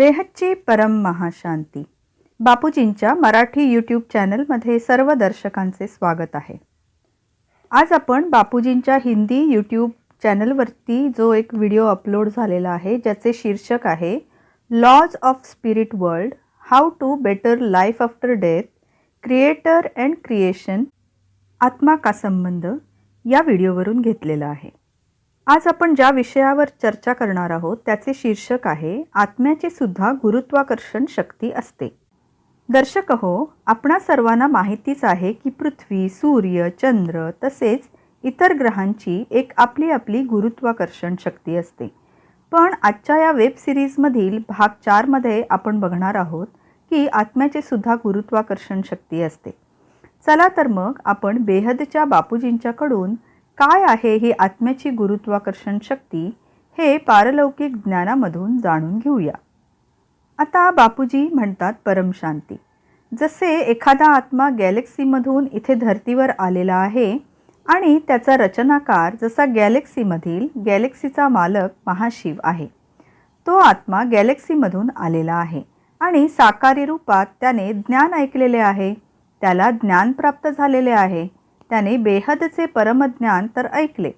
बेहच्ची परम महाशांती. बापूजींच्या मराठी यूट्यूब चॅनलमध्ये सर्व दर्शकांचे स्वागत आहे. आज आपण बापूजींच्या हिंदी यूट्यूब चॅनलवरती जो एक व्हिडिओ अपलोड झालेला आहे ज्याचे शीर्षक आहे laws of spirit world how to better life after death creator and creation आत्मा का संबंध या व्हिडिओवरून घेतलेला आहे. आज आपण ज्या विषयावर चर्चा करणार आहोत त्याचे शीर्षक आहे आत्म्याची सुद्धा गुरुत्वाकर्षण शक्ती असते. दर्शक हो आपणा सर्वांना माहितीच आहे की पृथ्वी सूर्य चंद्र तसेच इतर ग्रहांची एक आपली आपली गुरुत्वाकर्षण शक्ती असते. पण आजच्या या वेब सिरीजमधील भाग चारमध्ये आपण बघणार आहोत की आत्म्याची सुद्धा गुरुत्वाकर्षण शक्ती असते. चला तर मग आपण बेहदच्या बापूजींच्याकडून काय आहे ही आत्म्याची गुरुत्वाकर्षण शक्ती हे पारलौकिक ज्ञानामधून जाणून घेऊया. आता बापूजी म्हणतात परमशांती जसे एखादा आत्मा गॅलेक्सीमधून इथे धर्तीवर आलेला आहे आणि त्याचा रचनाकार जसा गॅलेक्सीमधील गॅलेक्सीचा मालक महाशिव आहे तो आत्मा गॅलेक्सीमधून आलेला आहे आणि साकारी रूपात त्याने ज्ञान ऐकलेले आहे त्याला ज्ञान प्राप्त झालेले आहे त्याने बेहदचे परमज्ञान तर ऐकले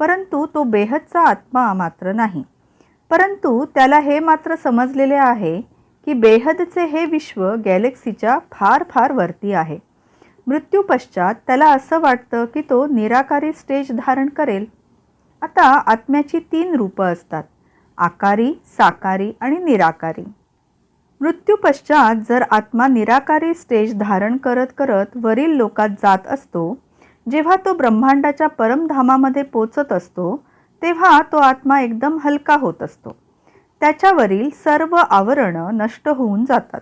परंतु तो बेहदचा आत्मा मात्र नाही. परंतु त्याला हे मात्र समजलेले आहे की बेहदचे हे विश्व गॅलेक्सीच्या फार फार वरती आहे. मृत्यूपश्चात त्याला असं वाटतं की तो निराकारी स्टेज धारण करेल. आता आत्म्याची तीन रूपं असतात आकारी साकारी आणि निराकारी. मृत्यूपश्चात जर आत्मा निराकारी स्टेज धारण करत करत वरील लोकात जात असतो जेव्हा तो ब्रह्मांडाच्या परमधामामध्ये पोचत असतो तेव्हा तो आत्मा एकदम हलका होत असतो. त्याच्यावरील सर्व आवरणं नष्ट होऊन जातात.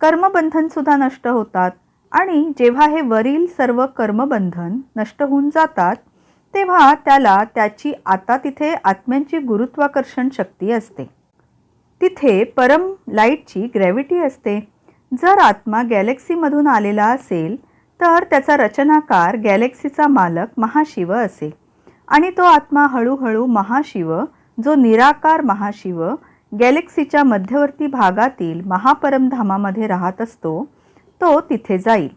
कर्मबंधनसुद्धा नष्ट होतात आणि जेव्हा हे वरील सर्व कर्मबंधन नष्ट होऊन जातात तेव्हा त्याला त्याची आता तिथे आत्म्यांची गुरुत्वाकर्षण शक्ती असते. तिथे परम लाईटची ग्रॅव्हिटी असते. जर आत्मा गॅलेक्सीमधून आलेला असेल तर त्याचा रचनाकार गॅलेक्सीचा मालक महाशिव असेल आणि तो आत्मा हळूहळू महाशिव जो निराकार महाशिव गॅलेक्सीच्या मध्यवर्ती भागातील महापरमधामामध्ये राहत असतो तो तिथे जाईल.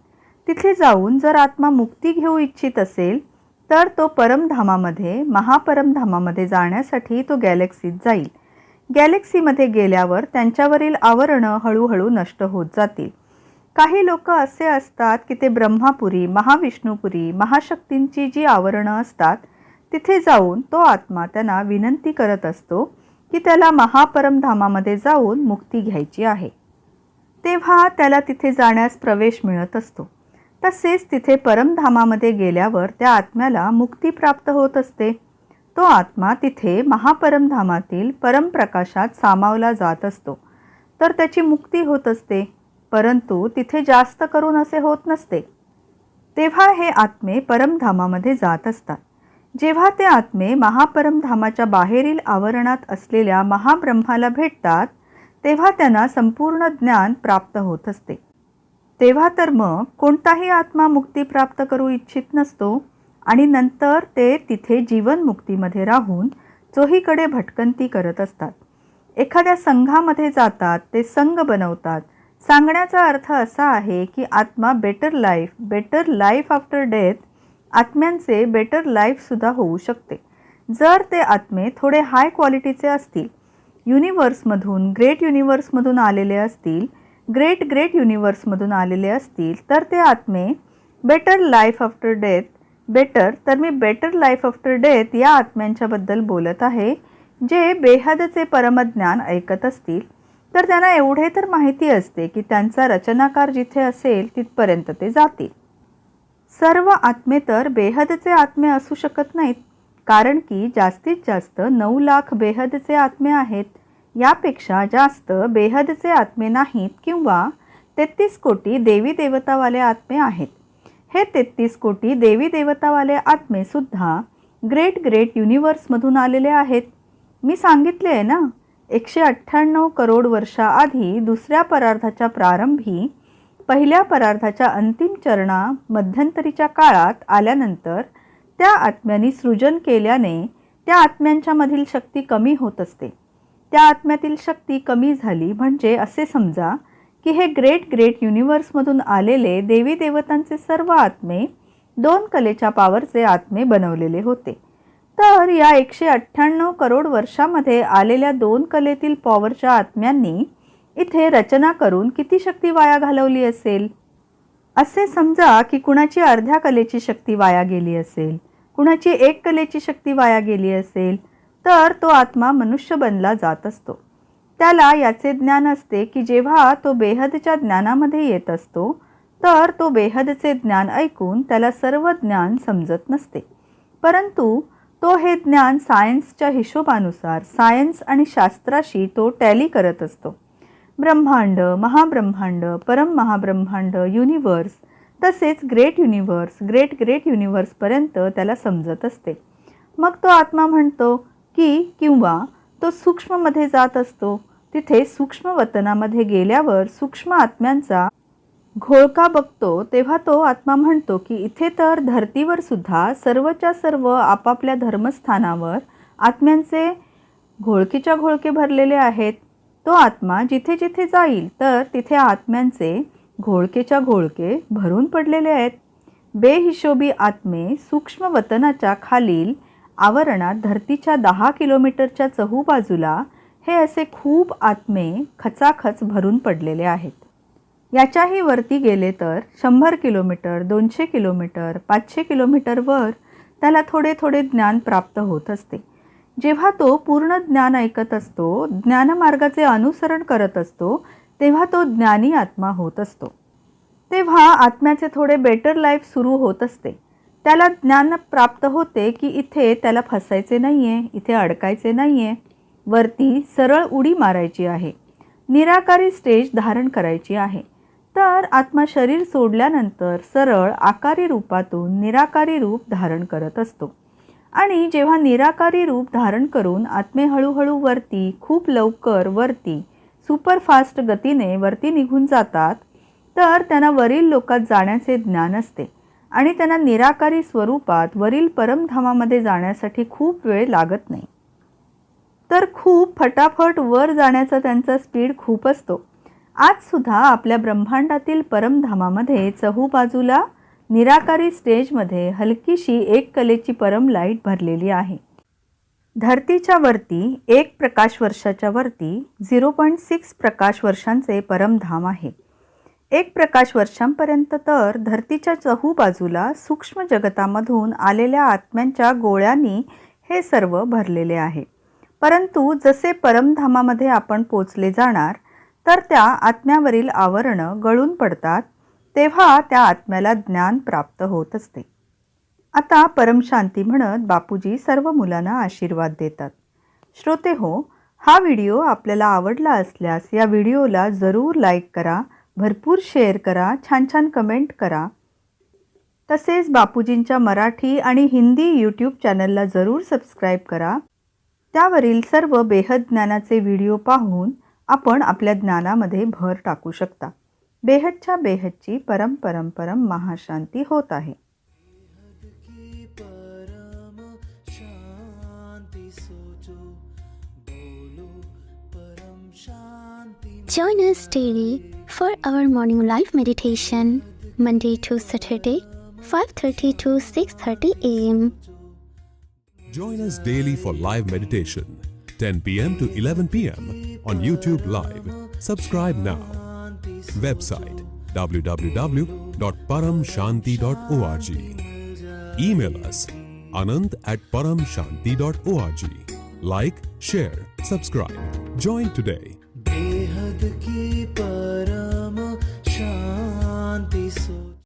तिथे जाऊन जर आत्मा मुक्ती घेऊ इच्छित असेल तर तो परमधामामध्ये महापरमधामामध्ये जाण्यासाठी तो गॅलेक्सीत जाईल. गॅलेक्सीमध्ये गेल्यावर त्यांच्यावरील आवरणं हळूहळू नष्ट होत जातील. काही लोक असे असतात की ते ब्रह्मापुरी महाविष्णुपुरी महाशक्तींची जी आवरणं असतात तिथे जाऊन तो आत्मा त्यांना विनंती करत असतो की त्याला महापरमधामामध्ये जाऊन मुक्ती घ्यायची आहे. तेव्हा त्याला तिथे जाण्यास प्रवेश मिळत असतो. तसेच तिथे परमधामामध्ये गेल्यावर त्या आत्म्याला मुक्ती प्राप्त होत असते. तो आत्मा तिथे महापरमधामातील परमप्रकाशात सामावला जात असतो. तर त्याची मुक्ती होत असते. परंतु तिथे जास्त करून असे होत नसते. तेव्हा हे आत्मे परमधामामध्ये जात असतात. जेव्हा ते आत्मे महापरमधामाच्या बाहेरील आवरणात असलेल्या महाब्रह्माला भेटतात तेव्हा त्यांना संपूर्ण ज्ञान प्राप्त होत असते. तेव्हा तर मग कोणताही आत्मा मुक्ती प्राप्त करू इच्छित नसतो आणि नंतर ते तिथे जीवनमुक्तीमध्ये राहून चोहीकडे भटकंती करत असतात. एखाद्या संघामध्ये जातात ते संघ बनवतात सांगण्याचा अर्थ असा आहे की आत्मा better life better life after death आत्म्यांचे better लाईफसुद्धा होऊ शकते. जर ते आत्मे थोडे हाय क्वालिटीचे असतील युनिवर्समधून ग्रेट युनिवर्समधून आलेले असतील ग्रेट ग्रेट युनिवर्समधून आलेले असतील तर ते आत्मे better life after death better तर मी बेटर लाईफ आफ्टर डेथ या आत्म्यांच्याबद्दल बोलत आहे जे बेहदचे परमज्ञान ऐकत असतील. तर त्यांना एवढे तर माहिती असते की त्यांचा रचनाकार जिथे असेल तिथपर्यंत ते जातील. सर्व आत्मे तर बेहदचे आत्मे असू शकत नाहीत कारण की जास्तीत जास्त नऊ लाख बेहदचे आत्मे आहेत. यापेक्षा जास्त बेहदचे आत्मे नाहीत किंवा तेहतीस कोटी देवी देवतावाले आत्मे आहेत. हे तेहतीस कोटी देवी देवतावाले आत्मेसुद्धा ग्रेट ग्रेट युनिवर्समधून आलेले आहेत. मी सांगितले आहे ना? एकशे अठ्ठ्याण्णव करोड वर्षाआधी दुसऱ्या परार्धाच्या प्रारंभी पहिल्या परार्धाच्या अंतिम चरणा मध्यंतरीच्या काळात आल्यानंतर त्या आत्म्यांनी सृजन केल्याने त्या आत्म्यांच्यामधील शक्ती कमी होत असते. त्या आत्म्यातील शक्ती कमी झाली म्हणजे असे समजा की हे ग्रेट ग्रेट युनिवर्समधून आलेले देवी देवतांचे सर्व आत्मे दोन कलेच्या पावरचे आत्मे बनवलेले होते. तर या एकशे अठ्ठ्याण्णव करोड वर्षामध्ये आलेल्या दोन कलेतील पॉवरच्या आत्म्यांनी इथे रचना करून किती शक्ती वाया घालवली असेल? असे समजा की कुणाची अर्ध्या कलेची शक्ती वाया गेली असेल? कुणाची एक कलेची शक्ती वाया गेली असेल? तर तो आत्मा मनुष्य बनला जात असतो. त्याला याचे ज्ञान असते की जेव्हा तो बेहदच्या ज्ञानामध्ये येत असतो तर तो बेहदचे ज्ञान ऐकून त्याला सर्व ज्ञान समजत नसते. परंतु तो हे ज्ञान सायन्सच्या हिशोबानुसार सायन्स आणि शास्त्राशी तो टॅली करत असतो. ब्रह्मांड महाब्रह्मांड परम महाब्रह्मांड युनिवर्स तसेच ग्रेट युनिवर्स ग्रेट ग्रेट युनिवर्सपर्यंत त्याला समजत असते. मग तो आत्मा म्हणतो की किंवा तो सूक्ष्ममध्ये जात असतो. तिथे सूक्ष्म वतनामध्ये गेल्यावर सूक्ष्म आत्म्यांचा घोळका बघतो तेव्हा तो आत्मा म्हणतो की इथे तर धर्तीवर सुद्धा सर्वच्या सर्व आपापल्या धर्मस्थानावर आत्म्यांचे घोळकीच्या घोळके भरलेले आहेत. तो आत्मा जिथे जिथे जाईल तर तिथे आत्म्यांचे घोळकेच्या घोळके भरून पडलेले आहेत. बेहिशोबी आत्मे सूक्ष्म वतनाच्या खालील आवरणात धरतीच्या दहा किलोमीटरच्या चहूबाजूला हे असे खूप आत्मे खचाखच भरून पडलेले आहेत. याच्याही वरती गेले तर शंभर किलोमीटर दोनशे किलोमीटर पाचशे किलोमीटरवर त्याला थोडे थोडे ज्ञान प्राप्त होत असते. जेव्हा तो पूर्ण ज्ञान ऐकत असतो ज्ञानमार्गाचे अनुसरण करत असतो तेव्हा तो ज्ञानी आत्मा होत असतो. तेव्हा आत्म्याचे थोडे बेटर लाईफ सुरू होत असते. त्याला ज्ञान प्राप्त होते की इथे त्याला फसायचे नाही आहे इथे अडकायचे नाही आहे वरती सरळ उडी मारायची आहे. निराकारी स्टेज धारण करायची आहे. तर आत्मा शरीर सोडल्यानंतर सरळ आकारी रूपातून निराकारी रूप धारण करत असतो. आणि जेव्हा निराकारी रूप धारण करून आत्मे हळूहळू वरती खूप लवकर वरती सुपरफास्ट गतीने वरती निघून जातात तर त्यांना वरील लोकात जाण्याचे ज्ञान असते. आणि त्यांना निराकारी स्वरूपात वरील परमधामामध्ये जाण्यासाठी खूप वेळ लागत नाही. तर खूप फटाफट वर जाण्याचा त्यांचा स्पीड खूप असतो. आजसुद्धा आपल्या ब्रह्मांडातील परमधामामध्ये चहूबाजूला निराकारी स्टेजमध्ये हलकीशी एक कलेची परम लाइट भरलेली आहे. धरतीच्या वरती एक प्रकाश वर्षाच्या वरती झिरो पॉईंट सिक्स प्रकाश वर्षांचे परमधाम आहे. एक प्रकाश वर्षांपर्यंत तर धरतीच्या चहूबाजूला सूक्ष्म जगतामधून आलेल्या आत्म्यांच्या गोळ्यांनी हे सर्व भरलेले आहे. परंतु जसे परमधामामध्ये आपण पोचले जाणार तर त्या आत्म्यावरील आवरणं गळून पडतात तेव्हा त्या आत्म्याला ज्ञान प्राप्त होत असते. आता परमशांती म्हणत बापूजी सर्व मुलांना आशीर्वाद देतात. श्रोते हो हा व्हिडिओ आपल्याला आवडला असल्यास या व्हिडिओला जरूर लाईक करा भरपूर शेअर करा छान छान कमेंट करा. तसेच बापूजींच्या मराठी आणि हिंदी यूट्यूब चॅनलला जरूर सबस्क्राईब करा. त्यावरील सर्व बेहद ज्ञानाचे व्हिडिओ पाहून आपण आपल्या ज्ञानामध्ये भर टाकू शकता बेहदच्या बेहदची परम परम परम महाशांती होत आहे Join us daily for our morning live meditation, Monday to Saturday, 5:30 to 6:30 a.m. Join us daily for live meditation, 10 p.m. to 11 p.m. on YouTube Live. Subscribe now. Website www.paramshanti.org. Email us anand at paramshanti.org. Like, share, subscribe. Join today.